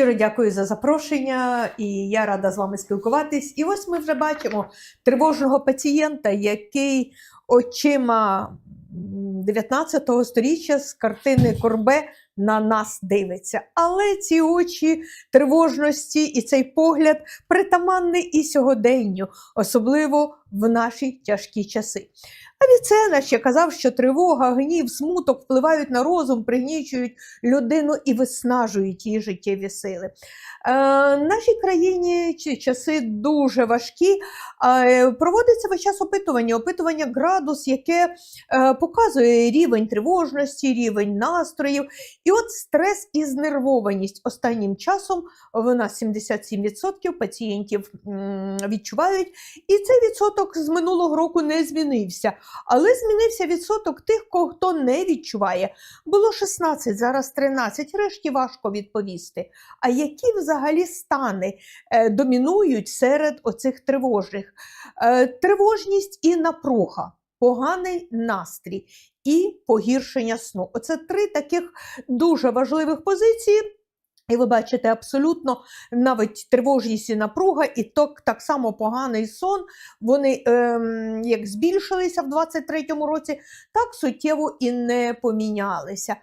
Щиро дякую за запрошення, і я рада з вами спілкуватись. І ось ми вже бачимо тривожного пацієнта, який очима 19 століття з картини Корбе на нас дивиться. Але ці очі тривожності і цей погляд притаманний і сьогоденню, особливо в наші тяжкі часи. Авіцена ще казав, що тривога, гнів, смуток впливають на розум, пригнічують людину і виснажують її життєві сили. Е, нашій країні часи дуже важкі. Е, проводиться весь час опитування, опитування градус, яке е, показує рівень тривожності, рівень настроїв. І от стрес і знервованість останнім часом в нас 77% пацієнтів відчувають. І цей відсоток з минулого року не змінився. Але змінився відсоток тих, хто не відчуває. Було 16, зараз 13, решті важко відповісти. А які взагалі стани е, домінують серед оцих тривожних? Е, тривожність і напруга, поганий настрій і погіршення сну. Оце три таких дуже важливих позиції. І ви бачите, абсолютно навіть тривожність і напруга, і так, так само поганий сон, вони ем, як збільшилися в 23-му році, так суттєво і не помінялися.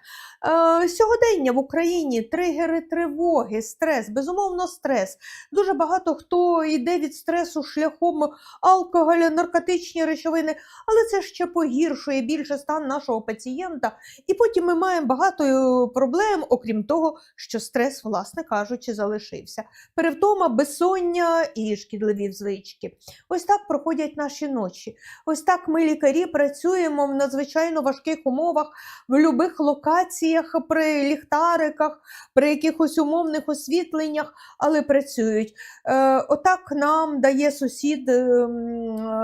Е, сьогодення в Україні тригери тривоги, стрес, безумовно, стрес. Дуже багато хто йде від стресу шляхом алкоголя, наркотичні речовини, але це ще погіршує більше стан нашого пацієнта. І потім ми маємо багато е, проблем, окрім того, що стрес, власне кажучи, залишився. Перевтома, безсоння і шкідливі звички. Ось так проходять наші ночі. Ось так ми, лікарі, працюємо в надзвичайно важких умовах, в будь-яких локаціях, при ліхтариках, при якихось умовних освітленнях, але працюють. Е, отак нам дає сусід е,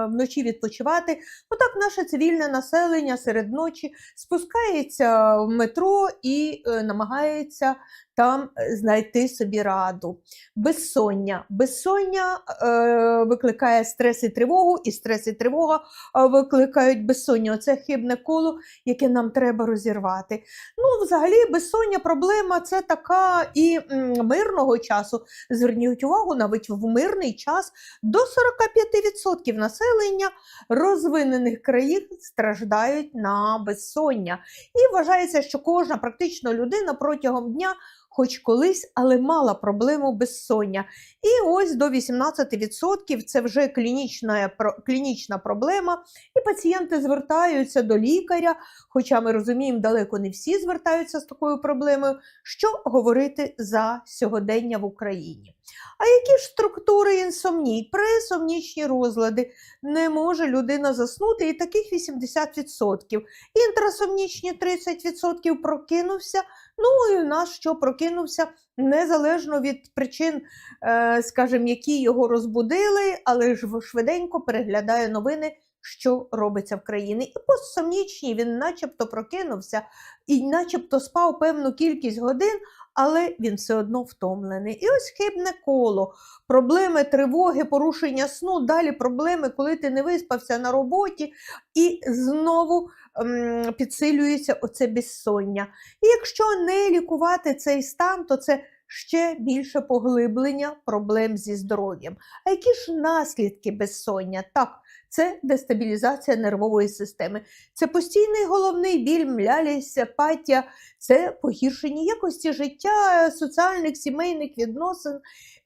вночі відпочивати. Отак наше цивільне населення серед ночі спускається в метро і е, намагається там знайти собі раду. Безсоння. Безсоння е, викликає стрес і тривогу, і стрес і тривога е, викликають безсоння. Оце хибне коло, яке нам треба розірвати. Ну, взагалі, безсоння проблема це така і мирного часу. Зверніть увагу, навіть в мирний час до 45% населення розвинених країн страждають на безсоння. І вважається, що кожна практично людина протягом дня хоч колись, але мала проблему безсоння. І ось до 18% це вже клінічна, клінічна проблема, і пацієнти звертаються до лікаря, хоча ми розуміємо, далеко не всі звертаються з такою проблемою, що говорити за сьогодення в Україні. А які ж структури інсомній? Пресомнічні розлади не може людина заснути, і таких 80%. Інтрасомнічні 30% прокинувся. Ну і наш що прокинувся незалежно від причин, е, скажімо, які його розбудили, але ж швиденько переглядає новини. Що робиться в країні, і постсомнічні він, начебто, прокинувся і, начебто, спав певну кількість годин, але він все одно втомлений. І ось хибне коло, проблеми тривоги, порушення сну, далі проблеми, коли ти не виспався на роботі, і знову ем, підсилюється оце безсоння. І якщо не лікувати цей стан, то це ще більше поглиблення проблем зі здоров'ям. А які ж наслідки безсоння? Так, це дестабілізація нервової системи, це постійний головний біль, млялість, апатія, це погіршення якості життя, соціальних сімейних відносин.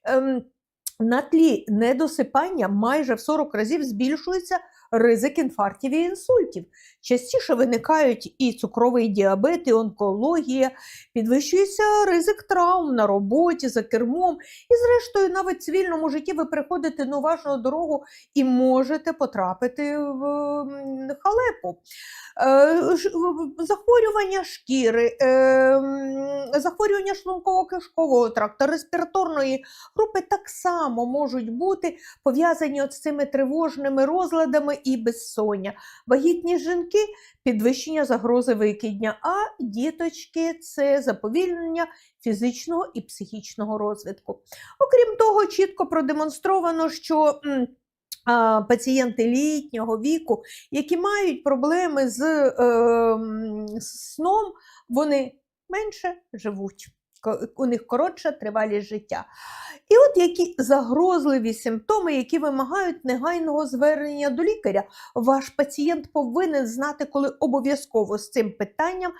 Ем, на тлі недосипання майже в 40 разів збільшується ризик інфарктів і інсультів. Частіше виникають і цукровий діабет, і онкологія, підвищується ризик травм на роботі, за кермом. І, зрештою, навіть в цивільному житті ви приходите на уважну дорогу і можете потрапити в халепу. Е, Захворювання шкіри, е, захворювання шлунково-кишкового тракту, респіраторної групи так само можуть бути пов'язані з цими тривожними розладами і безсоння. Вагітні жінки підвищення загрози викидня, а діточки це заповільнення фізичного і психічного розвитку. Окрім того, чітко продемонстровано, що пацієнти літнього віку, які мають проблеми з е, сном, вони менше живуть. У них коротша тривалість життя. І от які загрозливі симптоми, які вимагають негайного звернення до лікаря. Ваш пацієнт повинен знати, коли обов'язково з цим питанням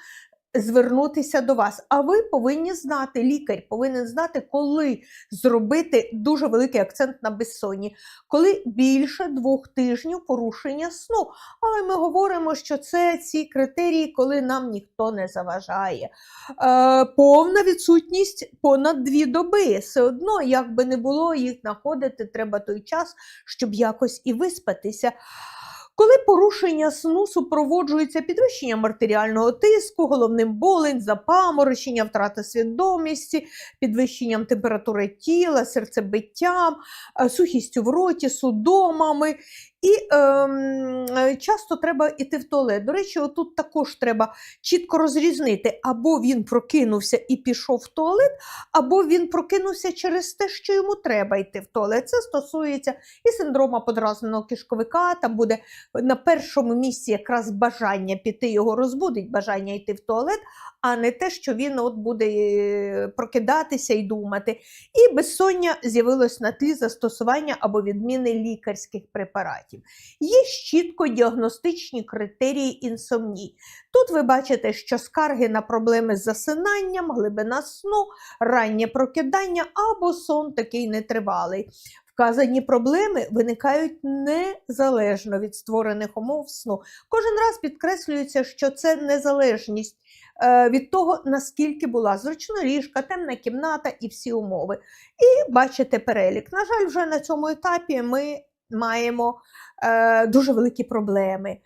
звернутися до вас. А ви повинні знати, лікар повинен знати, коли зробити дуже великий акцент на безсонні, коли більше двох тижнів порушення сну. Але ми говоримо, що це ці критерії, коли нам ніхто не заважає. Е, повна відсутність понад дві доби. Все одно, як би не було, їх знаходити треба той час, щоб якось і виспатися. Коли порушення сну супроводжується підвищенням артеріального тиску, головним болем, запаморочення, втрата свідомості, підвищенням температури тіла, серцебиттям, е, сухістю в роті, судомами. І ем, е, часто треба йти в туалет. До речі, отут також треба чітко розрізнити, або він прокинувся і пішов в туалет, або він прокинувся через те, що йому треба йти в туалет. Це стосується і синдрома подразненого кишковика, там буде на першому місці якраз бажання піти, його розбудить, бажання йти в туалет, а не те, що він от буде е, прокидатися і думати. І безсоння з'явилось на тлі застосування або відміни лікарських препаратів. Є чітко діагностичні критерії інсомнії. Тут ви бачите, що скарги на проблеми з засинанням, глибина сну, раннє прокидання або сон такий нетривалий. Вказані проблеми виникають незалежно від створених умов сну. Кожен раз підкреслюється, що це незалежність е, від того, наскільки була зручна ліжка, темна кімната і всі умови. І бачите перелік. На жаль, вже на цьому етапі ми маємо е, дуже великі проблеми.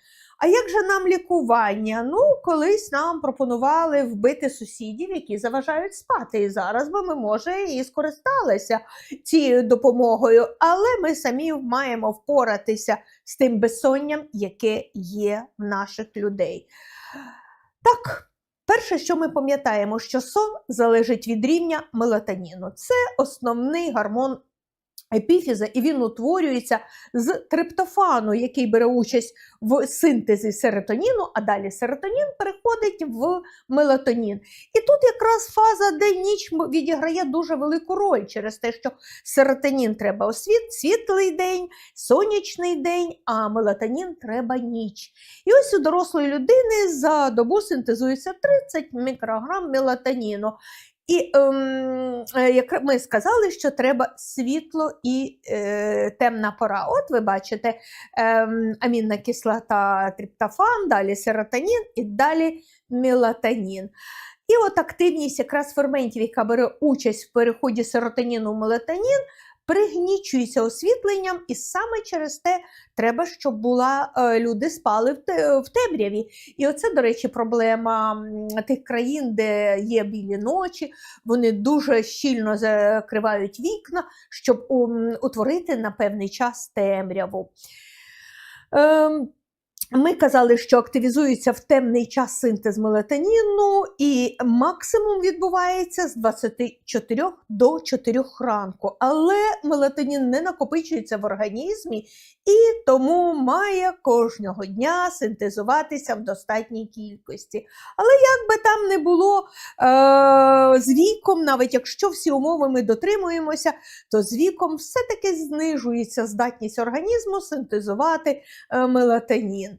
А як же нам лікування? Ну, колись нам пропонували вбити сусідів, які заважають спати. І зараз би ми, може, і скористалися цією допомогою, але ми самі маємо впоратися з тим безсонням, яке є в наших людей. Так, перше, що ми пам'ятаємо, що сон залежить від рівня мелатоніну. Це основний гормон епіфіза, і він утворюється з триптофану, який бере участь в синтезі серотоніну, а далі серотонін переходить в мелатонін. І тут якраз фаза день-ніч відіграє дуже велику роль через те, що серотонін треба освіт, світлий день, сонячний день, а мелатонін треба ніч. І ось у дорослої людини за добу синтезується 30 мікрограм мелатоніну. І ем, е, як ми сказали, що треба світло і е, темна пора. От ви бачите ем, амінна кислота триптофан, далі серотонін і далі мелатонін. І от активність якраз ферментів, яка бере участь в переході серотоніну в мелатонін, пригнічується освітленням, і саме через те треба, щоб була, е, люди спали в, темряві. І оце, до речі, проблема тих країн, де є білі ночі. Вони дуже щільно закривають вікна, щоб утворити на певний час темряву. Ем, ми казали, що активізується в темний час синтез мелатоніну, і максимум відбувається з 24 до 4 ранку. Але мелатонін не накопичується в організмі і тому має кожного дня синтезуватися в достатній кількості. Але як би там не було е- з віком, навіть якщо всі умови ми дотримуємося, то з віком все-таки знижується здатність організму синтезувати е, мелатонін.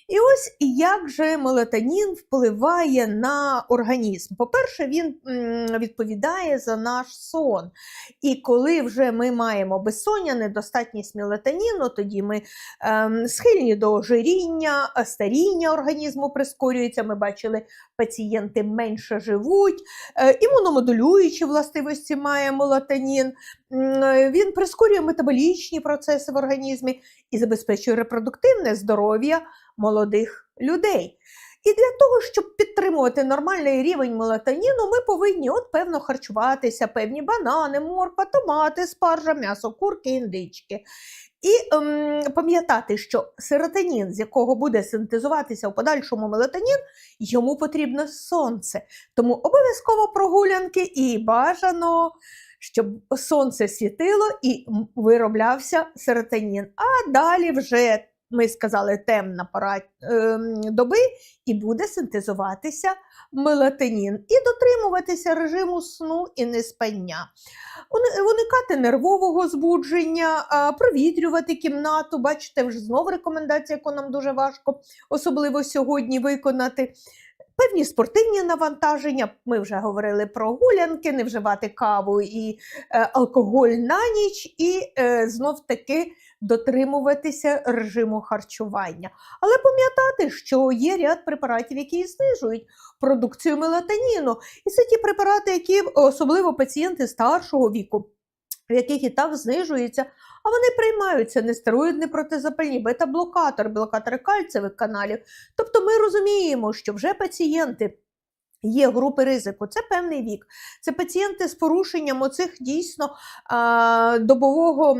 І ось як же мелатонін впливає на організм. По-перше, він відповідає за наш сон. І коли вже ми маємо безсоння, недостатність мелатоніну, тоді ми ем, схильні до ожиріння, старіння організму прискорюється. Ми бачили, пацієнти менше живуть, е, імуномодулюючі властивості має мелатонін. Е, Він прискорює метаболічні процеси в організмі і забезпечує репродуктивне здоров'я молодих людей. І для того, щоб підтримувати нормальний рівень мелатоніну, ми повинні от певно харчуватися, певні банани, морква, томати, спаржа, м'ясо, курки, індички. І ем, пам'ятати, що серотонін, з якого буде синтезуватися в подальшому мелатонін, йому потрібно сонце. Тому обов'язково прогулянки і бажано, щоб сонце світило і вироблявся серотонін. А далі вже ми сказали, темна пора ем, доби, і буде синтезуватися мелатонін і дотримуватися режиму сну і неспання. Уни- Уникати нервового збудження, провітрювати кімнату. Бачите, вже знову рекомендація, яку нам дуже важко, особливо сьогодні виконати. Певні спортивні навантаження. Ми вже говорили про гулянки, не вживати каву і е, алкоголь на ніч, і е, знов таки дотримуватися режиму харчування. Але пам'ятати, що є ряд препаратів, які знижують продукцію мелатоніну. І це ті препарати, які особливо пацієнти старшого віку, в яких і так знижується, а вони приймаються нестероїдні протизапальні, бета-блокатор, блокатори кальцевих каналів. Тобто ми розуміємо, що вже пацієнти. Є групи ризику, це певний вік. Це пацієнти з порушенням оцих дійсно добового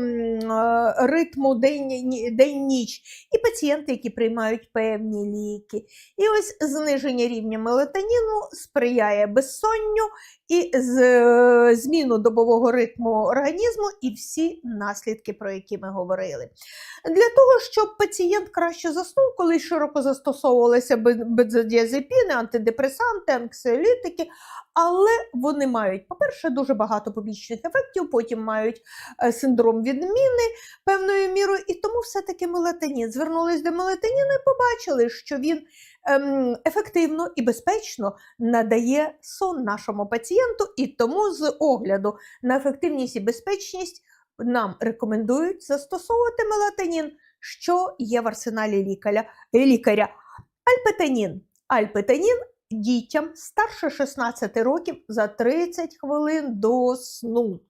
ритму день-ні- день-ніч, і пацієнти, які приймають певні ліки. І ось зниження рівня мелатоніну сприяє безсонню і е, зміну добового ритму організму і всі наслідки, про які ми говорили. Для того, щоб пацієнт краще заснув, коли широко застосовувалися бен- бензодіазепіни, антидепресанти, анксіолітики, але вони мають, по-перше, дуже багато побічних ефектів, потім мають е, синдром відміни певною мірою, і тому все-таки мелатонін. Звернулись до мелатоніну і побачили, що він ем, ефективно і безпечно надає сон нашому пацієнту, і тому з огляду на ефективність і безпечність нам рекомендують застосовувати мелатонін, що є в арсеналі лікаря. лікаря. Альпетанін. Альпетанін дітям старше 16 років за 30 хвилин до сну.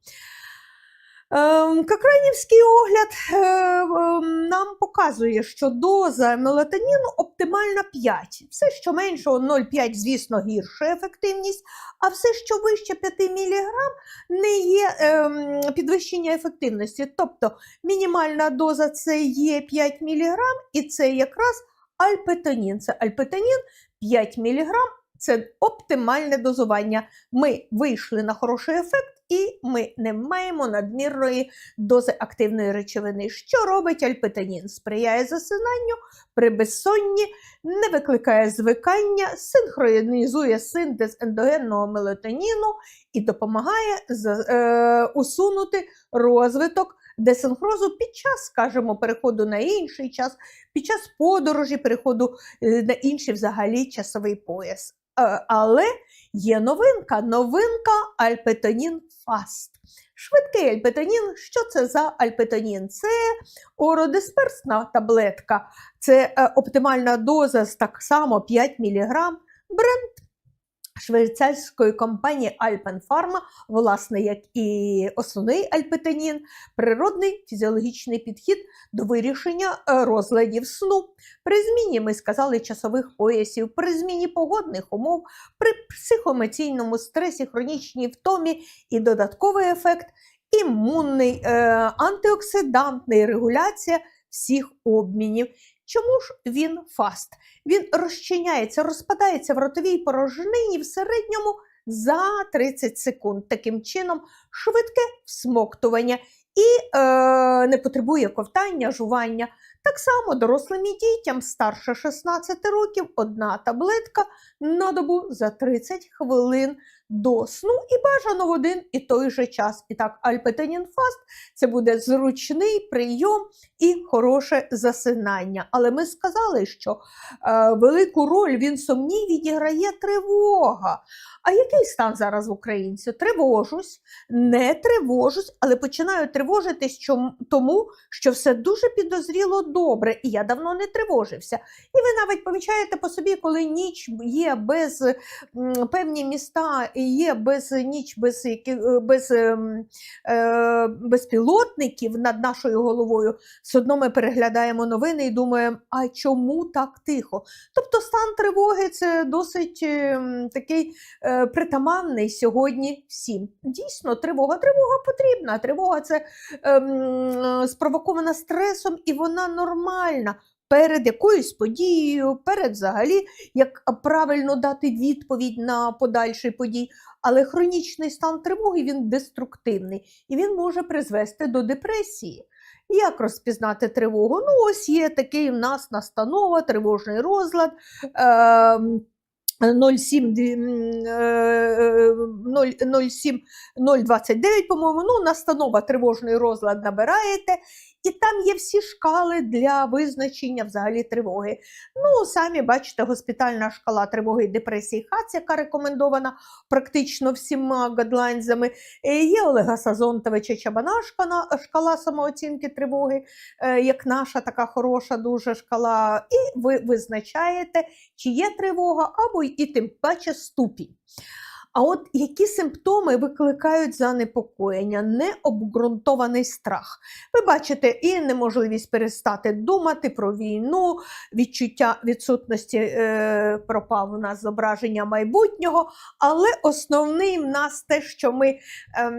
Ем, Кокранівський огляд е, ем, нам показує, що доза мелатоніну оптимальна 5. Все, що меншого 0,5, звісно, гірша ефективність, а все, що вище 5 мг, не є ем, підвищення ефективності. Тобто мінімальна доза це є 5 мг, і це якраз альпетонін. Це альпетонін 5 мг. Це оптимальне дозування. Ми вийшли на хороший ефект, і ми не маємо надмірної дози активної речовини. Що робить альпетанін? Сприяє засинанню при безсонні, не викликає звикання, синхронізує синтез ендогенного мелатоніну і допомагає е, усунути розвиток десинхрозу під час, скажімо, переходу на інший час, під час подорожі, переходу е, на інший взагалі часовий пояс. Е, Але є новинка. Новинка Альпетонін Фаст. Швидкий альпетонін. Що це за альпетонін? Це ородисперсна таблетка, це е, оптимальна доза так само 5 мг. Бренд швейцарської компанії Alpenpharma, власне, як і основний альпетонін, природний фізіологічний підхід до вирішення е, розладів сну. При зміні, ми сказали, часових поясів, при зміні погодних умов, при психоемоційному стресі, хронічній втомі і додатковий ефект імунний, е, антиоксидантний, регуляція всіх обмінів. Чому ж він фаст? Він розчиняється, розпадається в ротовій порожнині в середньому за 30 секунд. Таким чином, швидке всмоктування і е, не потребує ковтання, жування. Так само дорослим і дітям старше 16 років одна таблетка на добу за 30 хвилин до сну і бажано в один і той же час. І так, альпетанін фаст це буде зручний прийом і хороше засинання. Але ми сказали, що е, велику роль він сумній відіграє тривога. А який стан зараз в українців? Тривожусь, не тривожусь, але починаю тривожитись чом- тому, що все дуже підозріло добре, і я давно не тривожився. І ви навіть помічаєте по собі, коли ніч є без м, певні міста, є без ніч, без, е, без ем, е, безпілотників над нашою головою, все одно ми переглядаємо новини і думаємо, а чому так тихо? Тобто стан тривоги це досить ем, такий е, притаманний сьогодні всім. Дійсно, тривога. Тривога потрібна. Тривога це ем, спровокована стресом і вона нормальна. Перед якоюсь подією, перед взагалі, як правильно дати відповідь на подальший подій. Але хронічний стан тривоги він деструктивний і він може призвести до депресії. Як розпізнати тривогу? Ну, ось є такий в нас настанова, тривожний розлад. Е, 07, дві- м, е, 0, 07 029, по-моєму, ну, настанова тривожний розлад набираєте, і там є всі шкали для визначення взагалі тривоги. Ну, самі бачите, госпітальна шкала тривоги і депресії ХАЦ, яка рекомендована практично всіма гадлайнзами. Е, Є Олега Сазонтовича Чабана шкала, шкала самооцінки тривоги, е, як наша така хороша дуже шкала, і ви визначаєте, чи є тривога, або і тим паче ступінь. А от які симптоми викликають занепокоєння, необґрунтований страх. Ви бачите і неможливість перестати думати про війну, відчуття відсутності е, пропав у нас зображення майбутнього, але основний в нас те, що ми е,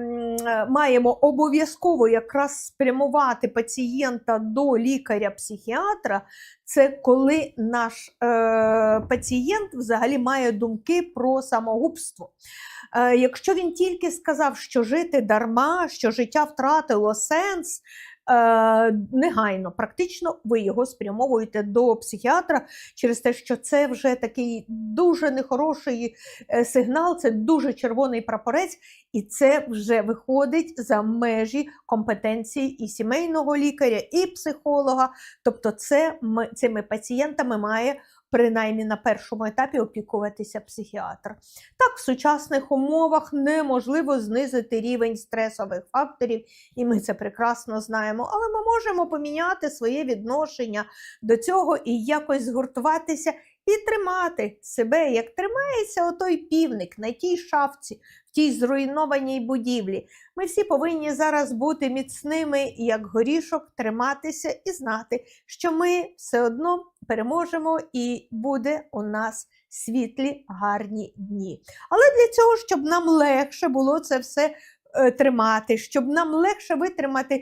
маємо обов'язково якраз спрямувати пацієнта до лікаря-психіатра, це коли наш е, пацієнт взагалі має думки про самогубство. Е, якщо він тільки сказав, що жити дарма, що життя втратило сенс, е, негайно, практично ви його спрямовуєте до психіатра через те, що це вже такий дуже нехороший е, сигнал, це дуже червоний прапорець, і це вже виходить за межі компетенції і сімейного лікаря, і психолога. Тобто, це цими пацієнтами має принаймні на першому етапі опікуватися психіатр. Так, в сучасних умовах неможливо знизити рівень стресових факторів, і ми це прекрасно знаємо. Але ми можемо поміняти своє відношення до цього і якось згуртуватися і тримати себе, як тримається отой півник на тій шафці, тій зруйнованій будівлі. Ми всі повинні зараз бути міцними, як горішок, триматися і знати, що ми все одно переможемо і буде у нас світлі, гарні дні. Але для цього, щоб нам легше було це все тримати, щоб нам легше витримати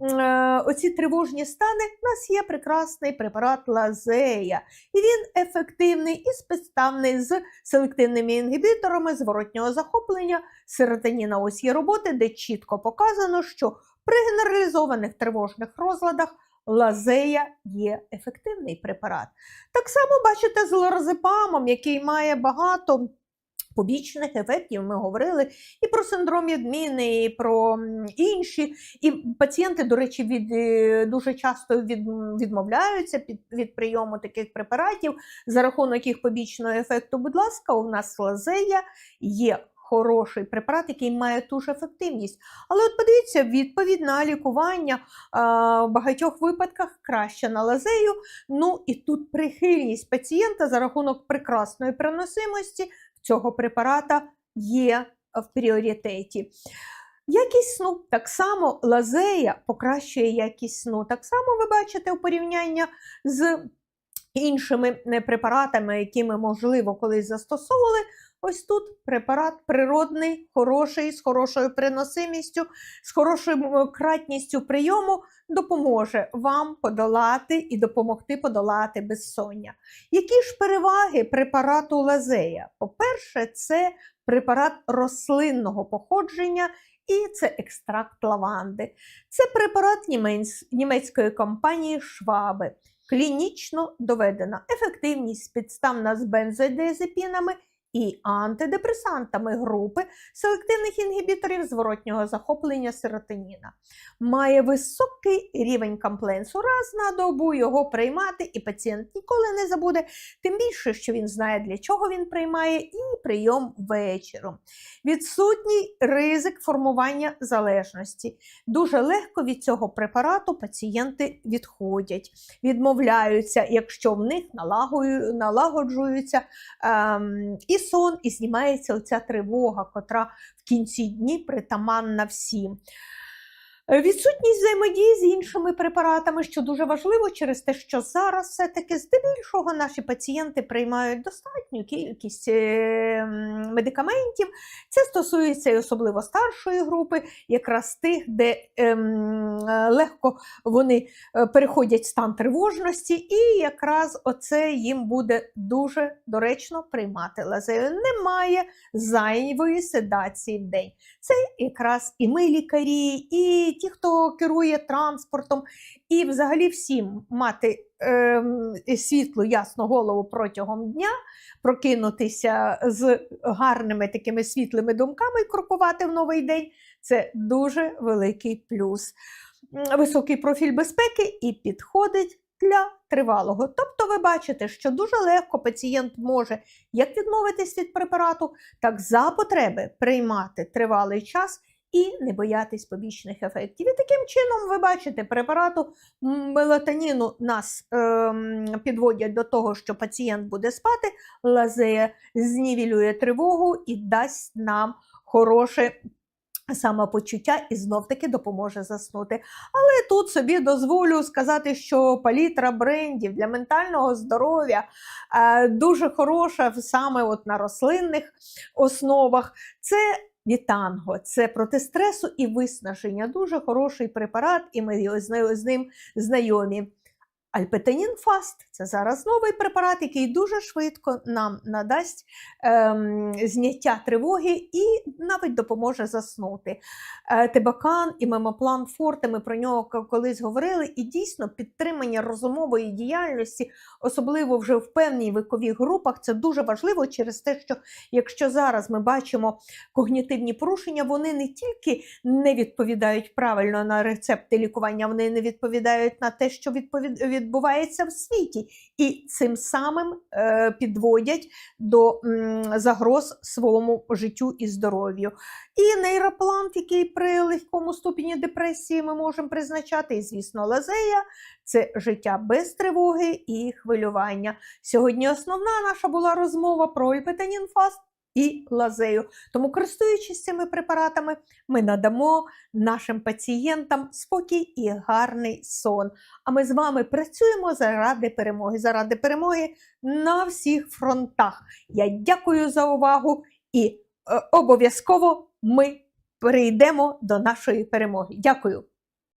е, оці тривожні стани, у нас є прекрасний препарат лазея. І він ефективний і спецставний з селективними інгібіторами зворотнього захоплення серотоніна. Є роботи, де чітко показано, що при генералізованих тривожних розладах лазея є ефективний препарат. Так само бачите з лоразепамом, який має багато побічних ефектів. Ми говорили і про синдром відміни, і про інші. І пацієнти, до речі, від, е, дуже часто від, відмовляються від, від прийому таких препаратів за рахунок їх побічного ефекту. Будь ласка, у нас лазея є. Хороший препарат, який має ту ж ефективність. Але от подивіться, відповідь на лікування в багатьох випадках краще на лазею. Ну і тут прихильність пацієнта за рахунок прекрасної переносимості цього препарата є в пріоритеті. Якість сну так само лазея покращує якість сну. Так само ви бачите у порівняння з іншими е, препаратами, які ми, можливо, колись застосовували. Ось тут препарат природний, хороший, з хорошою приносимістю, з хорошою кратністю прийому допоможе вам подолати і допомогти подолати безсоння. Які ж переваги препарату лазея? По-перше, це препарат рослинного походження і це екстракт лаванди. Це препарат німець- німецької компанії Шваби. Клінічно доведена ефективність спідставна з бензодиазепінами і антидепресантами групи селективних інгібіторів зворотнього захоплення серотоніна. Має високий рівень компленсу. Раз на добу його приймати, і пацієнт ніколи не забуде, тим більше, що він знає, для чого він приймає, і прийом вечором. Відсутній ризик формування залежності. Дуже легко від цього препарату пацієнти відходять, відмовляються, якщо в них налагоджуються ем, і сон, і знімається оця тривога, котра в кінці дні притаманна всім. Е, Відсутність взаємодії з іншими препаратами, що дуже важливо через те, що зараз все-таки здебільшого наші пацієнти приймають достатню кількість е, медикаментів. Це стосується і особливо старшої групи, якраз тих, де е, легко вони переходять стан тривожності, і якраз оце їм буде дуже доречно приймати лазею. Немає зайвої седації в день. Це якраз і ми, лікарі, і ті, хто керує транспортом, і взагалі всім мати ем, світлу, ясну голову протягом дня, прокинутися з гарними такими світлими думками і крокувати в новий день це дуже великий плюс. Високий профіль безпеки і підходить для тривалого. Тобто, ви бачите, що дуже легко пацієнт може як відмовитись від препарату, так за потреби приймати тривалий час і не боятись побічних ефектів. І таким чином, ви бачите, препарату мелатоніну нас ем, підводять до того, що пацієнт буде спати, лазея знівелює тривогу і дасть нам хороше самопочуття і знов-таки допоможе заснути. Але тут собі дозволю сказати, що палітра брендів для ментального здоров'я е, дуже хороша саме от на рослинних основах. Це Вітанго, це проти стресу і виснаження. Дуже хороший препарат, і ми з ним знайомі. Альпетанін Фаст це зараз новий препарат, який дуже швидко нам надасть ем, зняття тривоги і навіть допоможе заснути. Е, Тебакан і мемоплан Форте, ми про нього колись говорили, і дійсно підтримання розумової діяльності, особливо вже в певній вікових групах, це дуже важливо через те, що якщо зараз ми бачимо когнітивні порушення, вони не тільки не відповідають правильно на рецепти лікування, вони не відповідають на те, що відповід... відбувається в світі, і цим самим е, підводять до м, загроз своєму життю і здоров'ю. І нейроплант, який при легкому ступені депресії ми можемо призначати, і, звісно, лазея це життя без тривоги і хвилювання. Сьогодні основна наша була розмова про альпетанінфаст і лазею. Тому, користуючись цими препаратами, ми надамо нашим пацієнтам спокій і гарний сон. А ми з вами працюємо заради перемоги, заради перемоги на всіх фронтах. Я дякую за увагу і е, обов'язково ми прийдемо до нашої перемоги. Дякую.